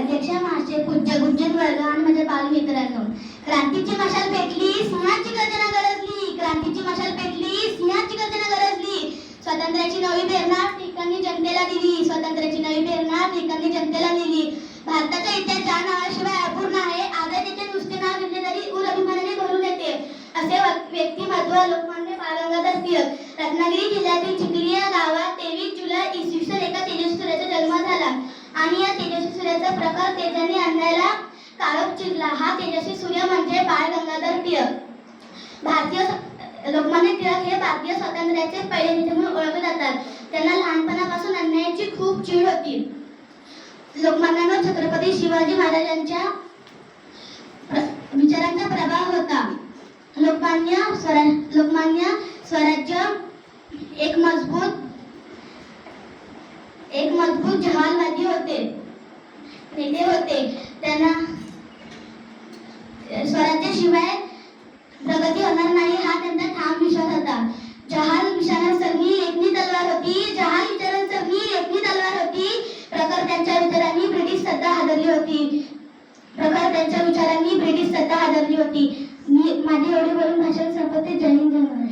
अध्यक्ष महाशय पूज्य गुंजन वर्ग आणि माझ्या म्हणजे बालमित्रांनो. क्रांतीची मशाल पेटली सिंहाची गर्जना गरजली. क्रांतीची मशाल पेटली सिंहाची गर्जना गरजली. स्वातंत्र्याची नवी प्रेरणा टिकाणी जनतेला दिली. स्वातंत्र्याची नवी प्रेरणा टिकाणी जनतेला दिली. भारताचा इतिहास ज्या नावाशिवाय अपूर्ण आहे. आजादीचे नुसते नाव घेतले तरी उर अभिमानाने भरून येते. असे व्यक्तिमत्व लोकमान्य बाळगंगाधर टिळक रत्नागिरी जिल्ह्यातील चिखली या गावात आणि या तेजस्वी सूर्याचा प्रकार तेजाने आणण्याला काळोख चिरला. हा तेजस्वी सूर्य म्हणजे बाळ गंगाधर टिळक. भारतीय लोकमान्य टिळक हे भारतीय स्वातंत्र्याचे पहिले नेते म्हणून ओळखले जातात. त्यांना लहानपणापासून अन्यायाची खूप चीड होती. लोकमान्यावर छत्रपती शिवाजी महाराजांच्या प्र- विचारांचा प्रभाव होता. लोकमान्य स्वरा लोकमान्य स्वराज्य एक मजबूत एक मजबूत जहालवादी होते. नेते होते. त्यांना स्वराज्याशिवाय प्रगती होणार नाही हा त्यांचा ठाम विश्वास होता. जहाल विचारांसरणी एकनी तलवार होती. जहाल सगळी एकनी तलवार होती. प्रखर त्यांच्या विचारांनी ब्रिटिश सत्ता हादरली होती. प्रखर त्यांच्या विचारांनी ब्रिटिश सत्ता हादरली होती. मी माझी एवढे बोलून भाषण संपवते. जय हिंद जय